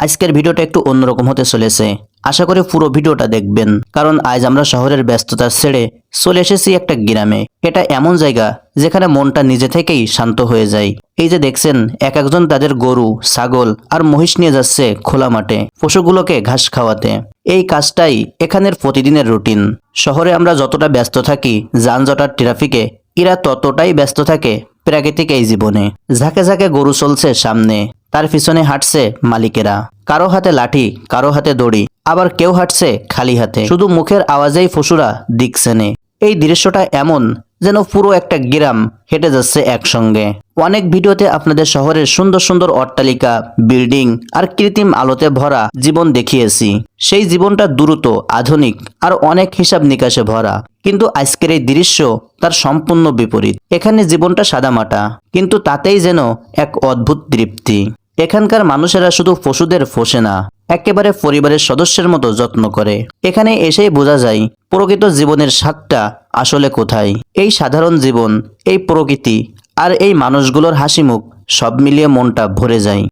আজকের ভিডিওটা একটু অন্যরকম হতে চলেছে। আশা করি পুরো ভিডিওটা দেখবেন। কারণ আজ আমরা শহরের ব্যস্ততা ছেড়ে চলে এসেছি একটা গ্রামে। এটা এমন জায়গা যেখানে মনটা নিজে থেকেই শান্ত হয়ে যায়। এই যে দেখছেন, এক একজন তাদের গরু, ছাগল আর মহিষ নিয়ে যাচ্ছে খোলা মাঠে পশুগুলোকে ঘাস খাওয়াতে। এই কাজটাই এখানের প্রতিদিনের রুটিন। শহরে আমরা যতটা ব্যস্ত থাকি যানজট আর ট্রাফিকে, এরা ততটাই ব্যস্ত থাকে প্রাকৃতিক এই জীবনে। ঝাঁকে ঝাঁকে গরু চলছে সামনে। তার পিছনে হাঁটছে মালিকেরা। কারও হাতে লাঠি, কারও হাতে দড়ি, আবার কেউ হাঁটছে খালি হাতে। শুধু মুখের আওয়াজেই ফসুরা দিকছেনে এই দৃশ্যটা এমন যেন পুরো একটা গ্রাম হেঁটে যাচ্ছে একসঙ্গে। অনেক ভিডিওতে আপনাদের শহরের সুন্দর সুন্দর অট্টালিকা, বিল্ডিং আর কৃত্রিম আলোতে ভরা জীবন দেখিয়েছি। সেই জীবনটা দ্রুত, আধুনিক আর অনেক হিসাব নিকাশে ভরা। কিন্তু আজকের এই দৃশ্য তার সম্পূর্ণ বিপরীত। এখানে জীবনটা সাদামাটা, কিন্তু তাতেই যেন এক অদ্ভুত তৃপ্তি। এখানকার মানুষেরা শুধু পশুদের ফোসে না, একেবারে পরিবারের সদস্যের মতো যত্ন করে। এখানে এসেই বোঝা যায়, প্রকৃত জীবনের স্বাদটা আসলে কোথায়। এই সাধারণ জীবন, এই প্রকৃতি আর এই মানুষগুলোর হাসি মুখ সব মিলিয়ে মনটা ভরে যায়।